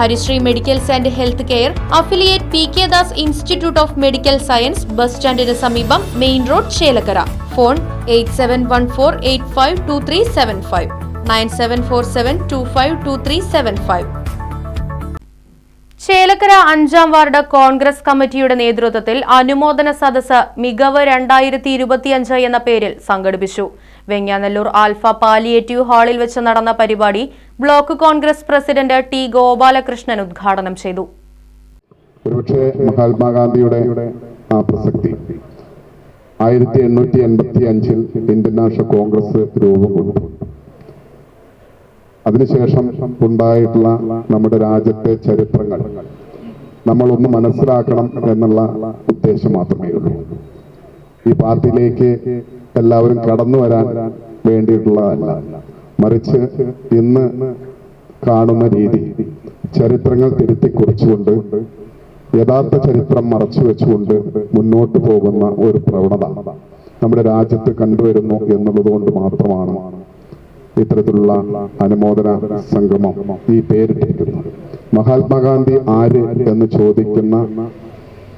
Harisree medicals and health care affiliate P K Das institute of medical science bus സ്റ്റാൻഡിന് സമീപം main road Chelakkara. Phone eight seven one four eight five two three seven five. Nine seven four seven two five two three seven five. Chelakkara അഞ്ചാം ward Congress കമ്മിറ്റിയുടെ നേതൃത്വത്തിൽ അനുമോദന സദസ് മികവ് രണ്ടായിരത്തി ഇരുപത്തിയഞ്ച് എന്ന പേരിൽ സംഘടിപ്പിച്ചു. വെങ്ങാനല്ലൂർ ആൽഫ പാലിയേറ്റീവ് ഹാളിൽ വെച്ച് നടന്ന പരിപാടി block Congress president T Gopalakrishnan ഉദ്ഘാടനം ചെയ്തു. ഒരുപക്ഷെ മഹാത്മാഗാന്ധിയുടെ ആ പ്രസക്തി. ആയിരത്തി എണ്ണൂറ്റി എൺപത്തി അഞ്ചിൽ ഇന്ത്യൻ നാഷണൽ കോൺഗ്രസ് രൂപം കൊണ്ടു അതിനുശേഷം ഉണ്ടായിട്ടുള്ള നമ്മുടെ രാജ്യത്തെ ചരിത്രങ്ങൾ നമ്മളൊന്ന് മനസ്സിലാക്കണം എന്നുള്ള ഉദ്ദേശം മാത്രമേ ഉള്ളൂ. ഈ പാർട്ടിയിലേക്ക് എല്ലാവരും കടന്നു വരാൻ വേണ്ടിയിട്ടുള്ളതല്ല. മറിച്ച് ഇന്ന് കാണുന്ന രീതി ചരിത്രങ്ങൾ തിരുത്തി കുറിച്ചുകൊണ്ട് യഥാർത്ഥ ചരിത്രം മറച്ചു വെച്ചുകൊണ്ട് മുന്നോട്ട് പോകുന്ന ഒരു പ്രവണത നമ്മുടെ രാജ്യത്ത് കണ്ടുവരുന്നു എന്നുള്ളത് കൊണ്ട് മാത്രമാണ് ഇത്തരത്തിലുള്ള അനുമോദന സംഗമം ഈ പേരിട്ടിരിക്കുന്നത്. മഹാത്മാഗാന്ധി ആര് എന്ന് ചോദിക്കുന്ന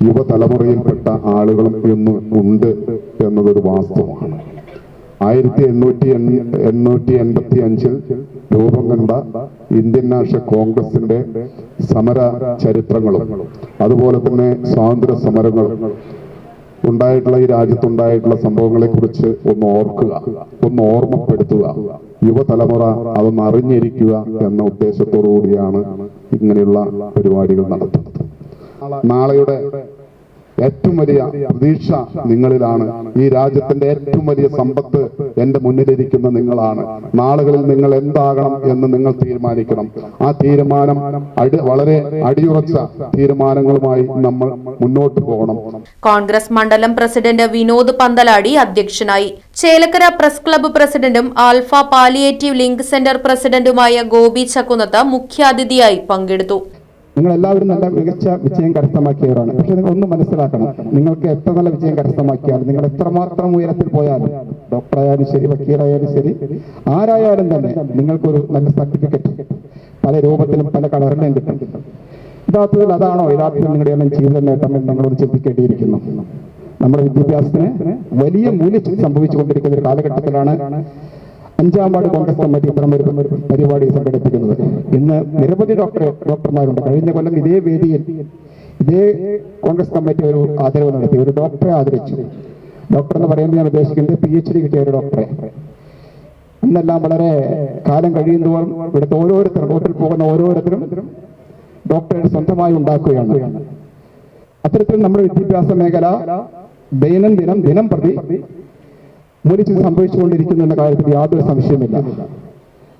യുവതലമുറയിൽപ്പെട്ട ആളുകളും ഇന്ന് ഉണ്ട് എന്നതൊരു വാസ്തവമാണ്. ആയിരത്തി എണ്ണൂറ്റി എണ്ണൂറ്റി എൺപത്തി അഞ്ചിൽ രൂപം കണ്ട ഇന്ത്യൻ നാഷണൽ കോൺഗ്രസിന്റെ സമര ചരിത്രങ്ങളും അതുപോലെ തന്നെ സ്വാതന്ത്ര്യ സമരങ്ങളും ഉണ്ടായിട്ടുള്ള ഈ രാജ്യത്തുണ്ടായിട്ടുള്ള സംഭവങ്ങളെ കുറിച്ച് ഒന്ന് ഓർക്കുക ഒന്ന് ഓർമ്മപ്പെടുത്തുക. യുവതലമുറ അതൊന്ന് അറിഞ്ഞിരിക്കുക എന്ന ഉദ്ദേശത്തോടു കൂടിയാണ് ഇങ്ങനെയുള്ള പരിപാടികൾ നടത്തുന്നത്. നാളെയുടെ ഏറ്റവും വലിയ പ്രതീക്ഷ നിങ്ങളിലാണ്. ഈ രാജ്യത്തിന്റെ ഏറ്റവും വലിയ സമ്പത്ത് എന്റെ മുന്നിലിരിക്കുന്ന നിങ്ങളാണ്. നാളുകളിൽ നിങ്ങൾ എന്താകണം എന്ന് നിങ്ങൾ തീരുമാനിക്കണം. ആ തീരുമാനം അടി വളരെ അടിയുറച്ച തീരുമാനങ്ങളുമായി നമ്മൾ മുന്നോട്ട് പോകണം. കോൺഗ്രസ് മണ്ഡലം പ്രസിഡന്റ് വിനോദ് പന്തലാടി അധ്യക്ഷനായി. ചേലക്കര പ്രസ് ക്ലബ്ബ് പ്രസിഡന്റും ആൽഫ പാലിയേറ്റീവ് ലിങ്ക് സെന്റർ പ്രസിഡന്റുമായ ഗോപി ചക്കുന്നത്ത് മുഖ്യാതിഥിയായി പങ്കെടുത്തു. നിങ്ങൾ എല്ലാവരും നല്ല മികച്ച വിജയം കരസ്ഥമാക്കിയവരാണ്. പക്ഷെ നിങ്ങൾ ഒന്ന് മനസ്സിലാക്കണം നിങ്ങൾക്ക് എത്ര നല്ല വിജയം കരസ്ഥമാക്കിയാലും നിങ്ങൾ എത്രമാത്രം ഉയരത്തിൽ പോയാലും ഡോക്ടറായാലും ശരി വക്കീലായാലും ശരി ആരായാലും തന്നെ നിങ്ങൾക്കൊരു നല്ല സർട്ടിഫിക്കറ്റ് പല രൂപത്തിലും പല കളറിലും കിട്ടും. യഥാർത്ഥത്തിൽ അതാണോ യഥാർത്ഥത്തിൽ നിങ്ങളുടെ എല്ലാം ജീവിത നേട്ടം എന്ന് നിങ്ങളോട് ചിന്തിക്കേണ്ടിയിരിക്കുന്നു? നമ്മുടെ വിദ്യാഭ്യാസത്തിന് വലിയ മൂല്യം സംഭവിച്ചുകൊണ്ടിരിക്കുന്ന ഒരു കാലഘട്ടത്തിലാണ് അഞ്ചാം വാർഡ് കോൺഗ്രസ് കമ്മിറ്റി ഇത്തരം ഒരു പരിപാടി സംഘടിപ്പിക്കുന്നത്. ഇന്ന് നിരവധി ഡോക്ടർ ഡോക്ടർമാരുണ്ട്. കഴിഞ്ഞ കൊല്ലം ഇതേ വേദിയിൽ ഇതേ കോൺഗ്രസ് കമ്മിറ്റി ഒരു ആദരവ് നടത്തി. ഒരു ഡോക്ടറെ ആദരിച്ചു. ഡോക്ടർ എന്ന് പറയുമ്പോൾ ഞാൻ ഉദ്ദേശിക്കുന്നത് പി എച്ച് ഡി കിട്ടിയ ഒരു ഡോക്ടറെ. ഇന്നെല്ലാം വളരെ കാലം കഴിയുന്നതോറും ഇവിടുത്തെ ഓരോരുത്തരും റോട്ടിൽ പോകുന്ന ഓരോരുത്തരും ഡോക്ടറെ സ്വന്തമായി ഉണ്ടാക്കുകയാണ്. അത്തരത്തിൽ നമ്മുടെ വിദ്യാഭ്യാസ മേഖല ദൈനംദിനം ദിനം പ്രതി മൂലിച്ച് എന്ന കാര്യത്തിൽ യാതൊരു സംശയമില്ല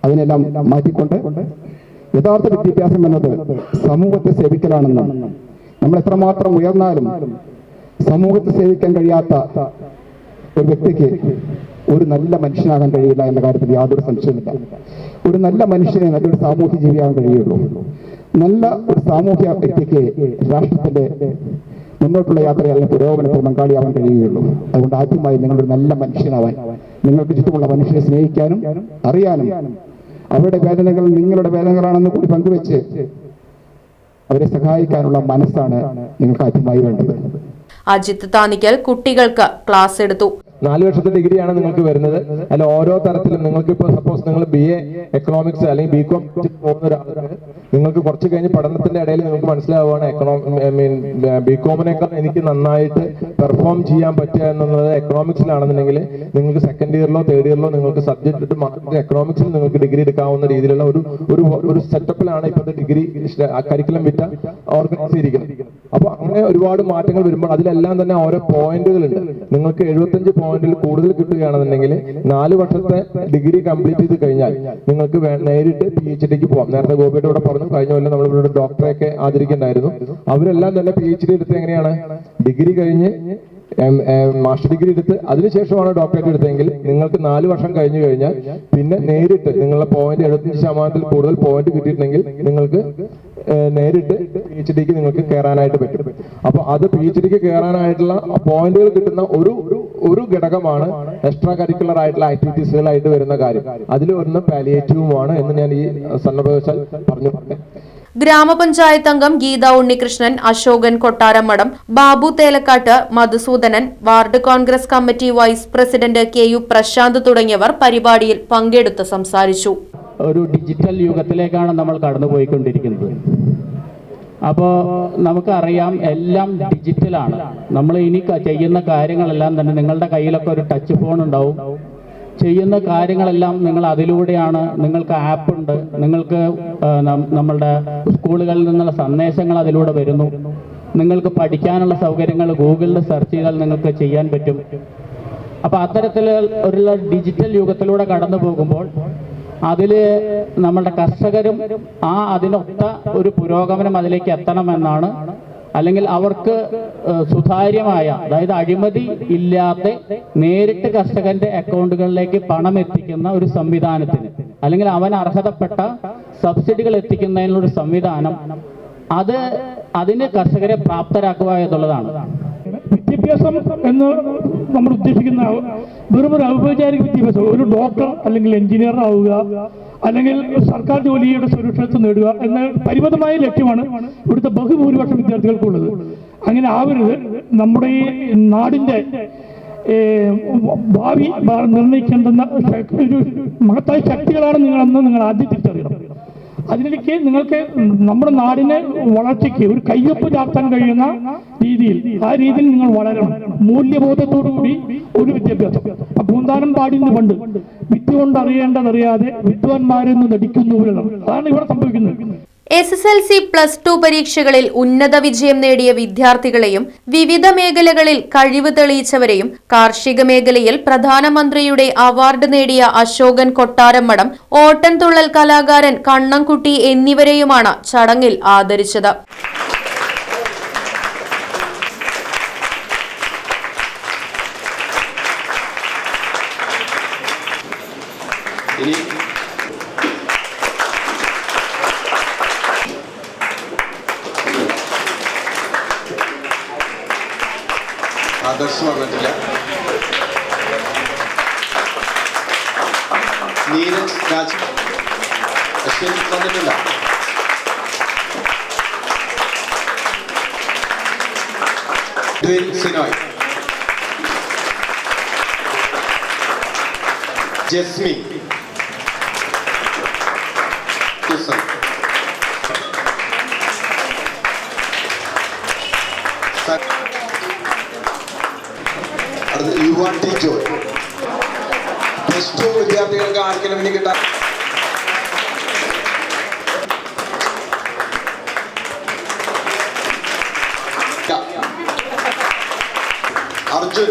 അതിനെല്ലാം മാറ്റിക്കൊണ്ട് യഥാർത്ഥ വിദ്യാഭ്യാസം എന്നത് സമൂഹത്തെ സേവിക്കലാണെന്നും നമ്മൾ എത്രമാത്രം ഉയർന്നാലും സമൂഹത്തെ സേവിക്കാൻ കഴിയാത്ത ഒരു വ്യക്തിക്ക് ഒരു നല്ല മനുഷ്യനാകാൻ കഴിയില്ല എന്ന കാര്യത്തിൽ യാതൊരു സംശയമില്ല ഒരു നല്ല മനുഷ്യനെ നല്ലൊരു സാമൂഹ്യ ജീവിയാകാൻ കഴിയുള്ളൂ. നല്ല ഒരു സാമൂഹ്യ വ്യക്തിക്ക് രാഷ്ട്രത്തിന്റെ മുന്നോട്ടുള്ള യാത്രയല്ല പുരോഗമനത്തിൽ പങ്കാളിയാവാൻ കഴിയുകയുള്ളൂ. അതുകൊണ്ട് ആദ്യമായി നിങ്ങളൊരു നല്ല മനുഷ്യനാവാൻ നിങ്ങൾക്ക് ചുറ്റുമുള്ള മനുഷ്യരെ സ്നേഹിക്കാനും അറിയാനും അവരുടെ വേദനകൾ നിങ്ങളുടെ വേദനകളാണെന്ന് കൂടി പങ്കുവെച്ച് അവരെ സഹായിക്കാനുള്ള മനസ്സാണ് നിങ്ങൾക്ക് ആദ്യമായി വേണ്ടത്. അജിത് താനിക്കൽ കുട്ടികൾക്ക് ക്ലാസ് എടുത്തു. നാല് വർഷത്തെ ഡിഗ്രിയാണ് നിങ്ങൾക്ക് വരുന്നത്. അല്ല ഓരോ തരത്തിലും നിങ്ങൾക്ക് ഇപ്പോൾ സപ്പോസ് നിങ്ങൾ ബി എ എക്കണോമിക്സ് അല്ലെങ്കിൽ ബി കോം പോകുന്ന ഒരാൾക്ക് നിങ്ങൾക്ക് കുറച്ച് കഴിഞ്ഞ് പഠനത്തിന്റെ ഇടയിൽ നിങ്ങൾക്ക് മനസ്സിലാവുകയാണ് എക്കണോമി മീൻ ബി എനിക്ക് നന്നായിട്ട് പെർഫോം ചെയ്യാൻ പറ്റുക എന്നുള്ളത് എക്കണോമിക്സിലാണെന്നുണ്ടെങ്കിൽ നിങ്ങൾക്ക് സെക്കൻഡ് ഇയറിലോ തേർഡ് ഇയറിലോ നിങ്ങൾക്ക് സബ്ജക്ട് ഇട്ട് മാത്രം എക്കണോമിക്സിൽ നിങ്ങൾക്ക് ഡിഗ്രി എടുക്കാവുന്ന രീതിയിലുള്ള ഒരു ഒരു സെറ്റപ്പിലാണ് ഇപ്പോഴത്തെ ഡിഗ്രി കരിക്കുലം വിറ്റ ഓർഗനൈസ് ചെയ്തിരിക്കുന്നത്. അപ്പൊ അങ്ങനെ ഒരുപാട് മാറ്റങ്ങൾ വരുമ്പോൾ അതിലെല്ലാം തന്നെ ഓരോ പോയിന്റുകളുണ്ട്. നിങ്ങൾക്ക് എഴുപത്തഞ്ച് പോയിന്റിൽ കൂടുതൽ കിട്ടുകയാണെന്നുണ്ടെങ്കിൽ നാല് വർഷത്തെ ഡിഗ്രി കംപ്ലീറ്റ് ചെയ്ത് കഴിഞ്ഞാൽ നിങ്ങൾക്ക് നേരിട്ട് പി എച്ച് ഡിക്ക് പോവാം. നേരത്തെ ഗോപിയുടെ കൂടെ പറഞ്ഞു കഴിഞ്ഞ കൊല്ലം നമ്മൾ ഇവിടെ ഡോക്ടറെയൊക്കെ ആദരിക്കണ്ടായിരുന്നു അവരെല്ലാം തന്നെ പി എച്ച് ഡി എടുത്ത് എങ്ങനെയാണ്? ഡിഗ്രി കഴിഞ്ഞ് മാസ്റ്റർ ഡിഗ്രി എടുത്ത് അതിനുശേഷമാണ് ഡോക്ടറേറ്റ് എടുത്തതെങ്കിൽ നിങ്ങൾക്ക് നാല് വർഷം കഴിഞ്ഞു കഴിഞ്ഞാൽ പിന്നെ നേരിട്ട് നിങ്ങളുടെ പോയിന്റ് എഴുപത്തഞ്ച് ശതമാനത്തിൽ കൂടുതൽ പോയിന്റ് കിട്ടിയിട്ടുണ്ടെങ്കിൽ നിങ്ങൾക്ക് നേരിട്ട് പി എച്ച് ഡിക്ക് നിങ്ങൾക്ക് കയറാനായിട്ട് പറ്റും. അപ്പൊ അത് പി എച്ച് ഡിക്ക് കയറാനായിട്ടുള്ള പോയിന്റുകൾ കിട്ടുന്ന ഒരു ഒരു ഘടകമാണ് എക്സ്ട്രാ കരിക്കുലർ ആയിട്ടുള്ള ആക്ടിവിറ്റീസുകളായിട്ട് വരുന്ന കാര്യം. അതിൽ വരുന്ന പാലിയേറ്റീവുമാണ് എന്ന് ഞാൻ ഈ സന്നദ്ധവശാൽ പറഞ്ഞു. ഗ്രാമപഞ്ചായത്ത് അംഗം Geetha Unnikrishnan Ashokan Kottaramadam Babu Thelakkat Madhusoodanan ward Congress committee vice president K U Prashanth തുടങ്ങിയവർ പരിപാടിയിൽ പങ്കെടുത്ത് സംസാരിച്ചു. ഒരു ഡിജിറ്റൽ യുഗത്തിലേക്കാണ് നമ്മൾ കടന്നുപോയിക്കൊണ്ടിരിക്കുന്നത്. അപ്പോൾ നമുക്കറിയാം എല്ലാം ഡിജിറ്റലാണ് നമ്മൾ ഇനി ചെയ്യുന്ന കാര്യങ്ങളെല്ലാം തന്നെ നിങ്ങളുടെ കയ്യിലൊക്കെ ഒരു ടച്ച് ഫോൺ ഉണ്ടാവും. ചെയ്യുന്ന കാര്യങ്ങളെല്ലാം നിങ്ങൾ അതിലൂടെയാണ് നിങ്ങൾക്ക് ആപ്പ് ഉണ്ട് നിങ്ങൾക്ക് നമ്മളുടെ സ്കൂളുകളിൽ നിന്നുള്ള സന്ദേശങ്ങൾ അതിലൂടെ വരുന്നു. നിങ്ങൾക്ക് പഠിക്കാനുള്ള സൗകര്യങ്ങൾ ഗൂഗിളിൽ സെർച്ച് ചെയ്താൽ നിങ്ങൾക്ക് ചെയ്യാൻ പറ്റും. അപ്പോൾ അത്തരത്തിൽ ഒരു ഡിജിറ്റൽ യുഗത്തിലൂടെ കടന്നു പോകുമ്പോൾ അതിൽ നമ്മളുടെ കർഷകരും ആ അതിനൊത്ത ഒരു പുരോഗമനം അതിലേക്ക് എത്തണമെന്നാണ്. അല്ലെങ്കിൽ അവർക്ക് സുതാര്യമായ അതായത് അഴിമതി ഇല്ലാത്ത നേരിട്ട് കർഷകന്റെ അക്കൗണ്ടുകളിലേക്ക് പണം എത്തിക്കുന്ന ഒരു സംവിധാനത്തിന് അല്ലെങ്കിൽ അവൻ അർഹതപ്പെട്ട സബ്സിഡികൾ എത്തിക്കുന്നതിനുള്ള ഒരു സംവിധാനം അത് അതിന് കർഷകരെ പ്രാപ്തരാക്കുക എന്നുള്ളതാണ്. വിദ്യാഭ്യാസം എന്ന് നമ്മൾ ഉദ്ദേശിക്കുന്ന വെറും ഒരു ഔപചാരിക വിദ്യാഭ്യാസം ഒരു ഡോക്ടർ അല്ലെങ്കിൽ എഞ്ചിനീയർ ആവുക അല്ലെങ്കിൽ സർക്കാർ ജോലിയുടെ സുരക്ഷിതത്വം നേടുക എന്ന പരിമിതമായ ലക്ഷ്യമാണ് ഇവിടുത്തെ ബഹുഭൂരിപക്ഷം വിദ്യാർത്ഥികൾക്കുള്ളത് അങ്ങനെ ആവരുത്. നമ്മുടെ ഈ നാടിന്റെ ഏ, ഭാവി നിർണയിക്കേണ്ടുന്ന ഒരു മഹത്തായ ശക്തികളാണ് നിങ്ങളെന്ന് നിങ്ങൾ ആദ്യം തിരിച്ചറിയണം. അതിലേക്ക് നിങ്ങൾക്ക് നമ്മുടെ നാടിനെ വളർച്ചയ്ക്ക് ഒരു കയ്യൊപ്പ് ചാർത്താൻ കഴിയുന്ന രീതിയിൽ ആ രീതിയിൽ നിങ്ങൾ വളരണം. മൂല്യബോധത്തോടു കൂടി ഒരു വിദ്യാഭ്യാസം. പൂന്താനം പാടിന്ന് പണ്ട് വിദ്യ കൊണ്ട് അറിയേണ്ടതറിയാതെ വിദ്വാൻമാരെന്ന് നടിക്കുന്നു. അതാണ് ഇവിടെ സംഭവിക്കുന്നത്. S S L C plus two പരീക്ഷകളിൽ ഉന്നത വിജയം നേടിയ വിദ്യാർത്ഥികളെയും വിവിധ മേഖലകളിൽ കഴിവ് തെളിയിച്ചവരെയും കാർഷിക മേഖലയിൽ പ്രധാനമന്ത്രിയുടെ അവാർഡ് നേടിയ അശോകൻ കൊട്ടാരമ്മടം ഓട്ടൻതുള്ളൽ കലാകാരൻ കണ്ണൻകുട്ടി എന്നിവരെയുമാണ് ചടങ്ങിൽ ആദരിച്ചത്. ആദർശ് പറഞ്ഞിട്ടില്ല നീരജ് രാജ് അശ്വിൻ വന്നിട്ടില്ല. സിനോയ്. ജസ്മി അടുത്ത യുവ ടീച്ചർ പ്ലസ് ടു വിദ്യാർത്ഥികൾക്ക് ആർക്കെങ്കിലും ഇനി കിട്ടാൻ Arjun.